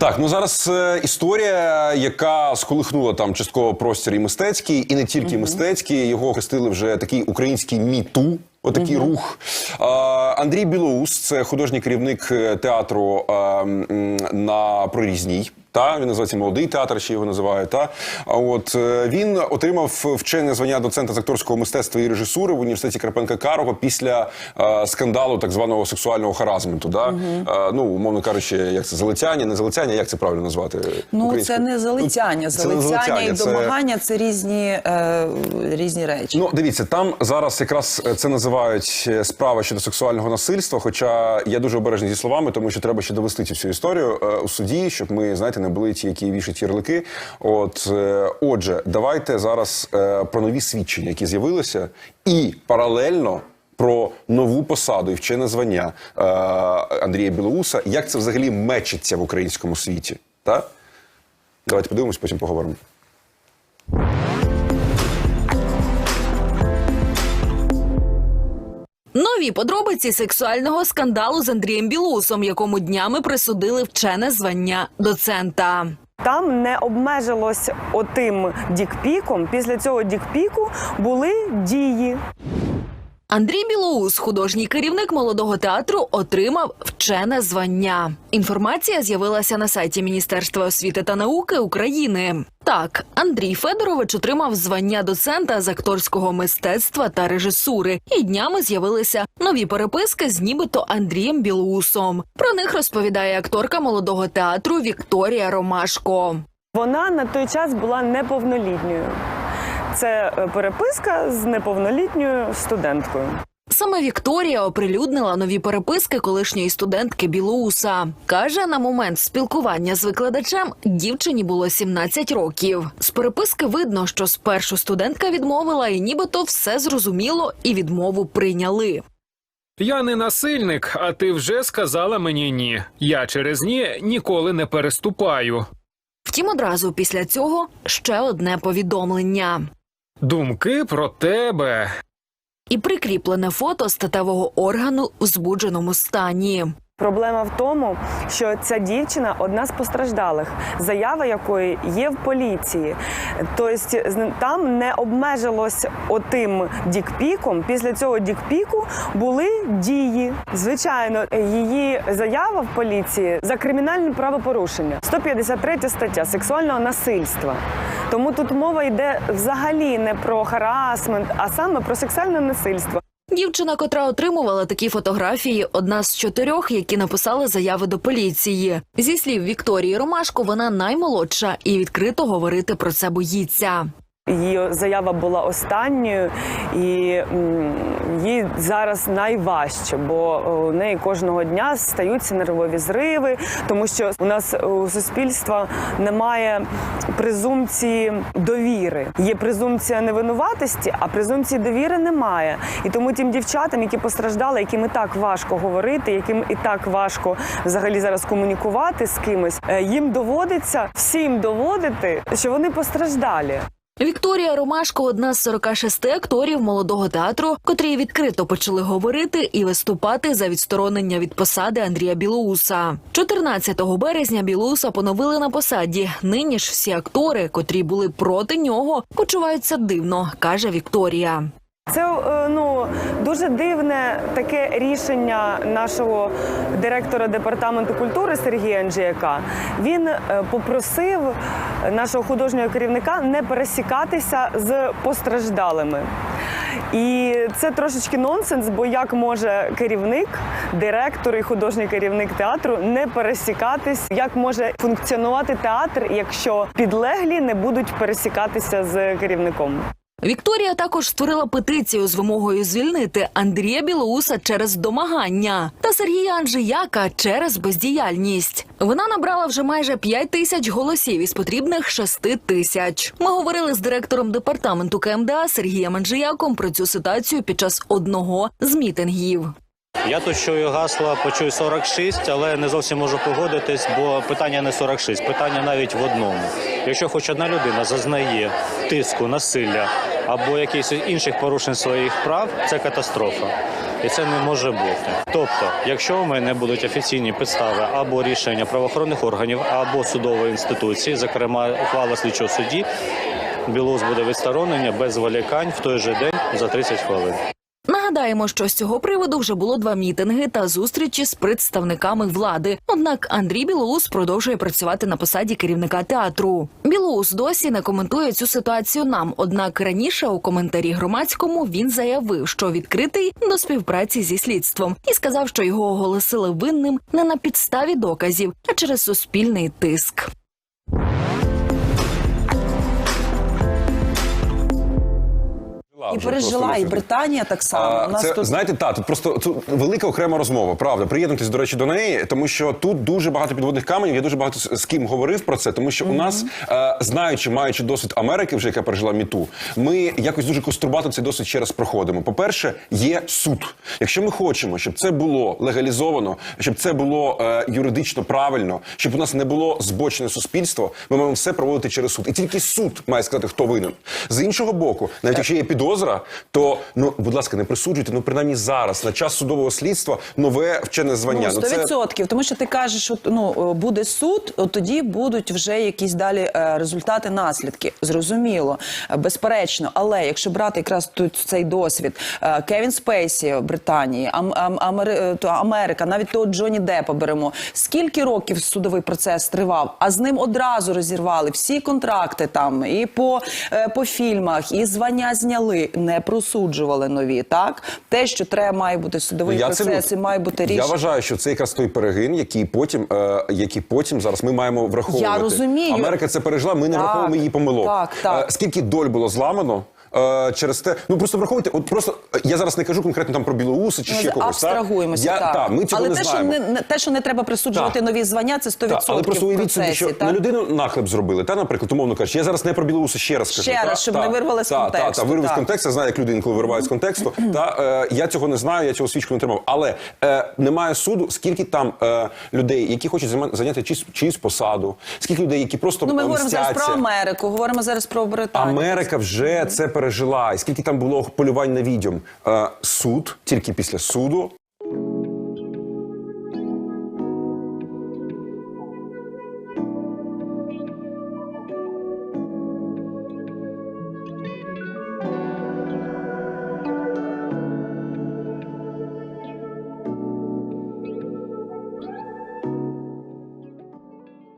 Так, ну зараз е, історія, яка сколихнула там частково простір і мистецький, і не тільки мистецький. Його хрестили вже такий український міту. Отакий рух. Е, Андрій Білоус, це художній керівник е, театру е, м, на Прорізній. Та він називається молодий театр, ще його називають. Та от е, він отримав вчене звання доцента з акторського мистецтва і режисури в університеті Карпенка Карого після е, скандалу так званого сексуального харазменту. Да? Е, ну умовно кажучи, як це залицяння, не залицяння, як це правильно назвати? Ну, це не залицяння. Ну, це залицяння і це- домагання це різні, е, різні речі. Ну, дивіться, там зараз якраз е, це називають е, справа щодо сексуального насильства. Хоча я дуже обережний зі словами, тому що треба ще довести цю всю історію е, у суді, щоб ми знаєте, були ті, які вішать ярлики. От е, отже, давайте зараз е, про нові свідчення, які з'явилися, і паралельно. Про нову посаду і вчене звання е, Андрія Білоуса. Як це взагалі мечиться в українському світі? Та? Давайте подивимось, потім поговоримо. Нові подробиці сексуального скандалу з Андрієм Білусом, якому днями присудили вчене звання доцента. Там не обмежилось отим дікпіком. Після цього дікпіку були дії. Андрій Білоус, художній керівник молодого театру, отримав вчене звання. Інформація з'явилася на сайті Міністерства освіти та науки України. Так, Андрій Федорович отримав звання доцента з акторського мистецтва та режисури, і днями з'явилися нові переписки з нібито Андрієм Білоусом. Про них розповідає акторка молодого театру Вікторія Ромашко. Вона на той час була неповнолітньою. Це е, переписка з неповнолітньою студенткою. Саме Вікторія оприлюднила нові переписки колишньої студентки Білоуса. Каже, на момент спілкування з викладачем дівчині було 17 років. З переписки видно, що спершу студентка відмовила, і нібито все зрозуміло, і відмову прийняли. Я не насильник, а ти вже сказала мені ні. Я через ні ніколи не переступаю. Втім, одразу після цього ще одне повідомлення. Думки про тебе. І прикріплене фото статевого органу в збудженому стані. Проблема в тому, що ця дівчина одна з постраждалих, заява якої є в поліції. Тобто там не обмежилось отим дікпіком. Після цього дікпіку були дії. Звичайно, її заява в поліції за кримінальне правопорушення. 153 стаття сексуального насильства. Тому тут мова йде взагалі не про харасмент, а саме про сексуальне насильство. Дівчина, котра отримувала такі фотографії, одна з чотирьох, які написали заяви до поліції. Зі слів Вікторії Ромашко, вона наймолодша і відкрито говорити про це боїться. Її заява була останньою, і їй зараз найважче, бо у неї кожного дня стаються нервові зриви, тому що у нас у суспільства немає презумпції довіри. Є презумпція невинуватості, а презумпції довіри немає. І тому тим дівчатам, які постраждали, яким і так важко говорити, яким і так важко взагалі зараз комунікувати з кимось, е, їм доводиться всім доводити, що вони постраждалі. Вікторія Ромашко одна з 46 акторів молодого театру, котрі відкрито почали говорити і виступати за відсторонення від посади Андрія Білоуса. 14 березня Білоуса поновили на посаді. Нині ж всі актори, котрі були проти нього, почуваються дивно, каже Вікторія. Це е, ну дуже дивне таке рішення нашого директора департаменту культури Сергія Анджіяка. Він е, попросив нашого художнього керівника не пересікатися з постраждалими. І це трошечки нонсенс, бо як може керівник, директор і художній керівник театру не пересікатись? Як може функціонувати театр, якщо підлеглі не будуть пересікатися з керівником? Вікторія також створила петицію з вимогою звільнити Андрія Білоуса через домагання та Сергія Анжияка через бездіяльність. Вона набрала вже майже 5 тисяч голосів із потрібних 6 тисяч. Ми говорили з директором департаменту КМДА Сергієм Анжияком про цю ситуацію під час одного з мітингів. Я тут чую гасла, почую 46, але не зовсім можу погодитись, бо питання не 46, питання навіть в одному. Якщо хоч одна людина зазнає тиску, насилля або якихось інших порушень своїх прав, це катастрофа. І це не може бути. Тобто, якщо у мене будуть офіційні підстави або рішення правоохоронних органів, або судової інституції, зокрема ухвала слідчого судді, білоус буде відсторонення без зволікань в той же день за 30 хвилин. Нагадаємо, що з цього приводу вже було два мітинги та зустрічі з представниками влади. Однак Андрій Білоус продовжує працювати на посаді керівника театру. Білоус досі не коментує цю ситуацію нам. Однак раніше у коментарі громадському він заявив, що відкритий до співпраці зі слідством, і сказав, що його оголосили винним не на підставі доказів, а через суспільний тиск. І Вже пережила, і Британія так само. А, У нас це тут знаєте, та тут просто тут велика окрема розмова. Правда, приєднуйтесь до речі до неї, тому що тут дуже багато підводних каменів. Я дуже багато з, з ким говорив про це, тому що у нас, е, знаючи, маючи досвід Америки, вже яка пережила міту, ми якось дуже кострубато цей досвід ще раз проходимо. По перше, є суд. Якщо ми хочемо, щоб це було легалізовано, щоб це було е, юридично правильно, щоб у нас не було збочене суспільство, ми маємо все проводити через суд. І тільки суд має сказати, хто винен. З іншого боку, навіть якщо є підозра, то ну будь ласка, не присуджуйте. Ну принаймні зараз, на час судового слідства, нове вчене звання. Ну, 100%. Тому що ти кажеш, що ну, буде суд, от тоді будуть вже якісь далі е, результати, наслідки. Зрозуміло, е, безперечно. Але якщо брати якраз тут цей досвід, е, Кевін Спейсі в Британії, Ам, Ам, Амери- е, то Америка, навіть того Джоні Деппа беремо. Скільки років судовий процес тривав, а з ним одразу розірвали всі контракти там і по, е, по фільмах, і звання зняли, не просуджували нові. Так, те, що треба, має бути судовий я процес це і має бути рішення. Я вважаю, що це якраз той перегин, який потім, е, який потім зараз ми маємо враховувати. Я розумію. Америка це пережила. Ми не Так, враховуємо її помилок. так, так. Е, скільки доль було зламано? Е, Через те, ну просто враховуйте, от просто е, я зараз не кажу конкретно там про білоуси чи Ми ще когось. так? Я, так. та, ми цього Але не те, знаємо. що не, те, що не треба присуджувати нові звання, це 100% Так, але просто уявіть собі, що так? на людину нахлеб зробили, та, наприклад, умовно кажучи, я зараз не про білоруси ще раз скажу. Ще та, раз, щоб та, не вирвали з та, контексту, Та, та, вирвали з контексту, я знаю, як люди інколи виривають з контексту. та, е, я цього не знаю, я цього свідчку не тримав. Але е, немає суду, скільки там е, людей, які хочуть зайняти чиюсь, чиюсь посаду, скільки людей, які просто Ну, ми говоримо зараз про. Америку, говоримо зараз про Британію. Америка вже це пережила. І скільки там було полювань на відьом. Е, суд, тільки після суду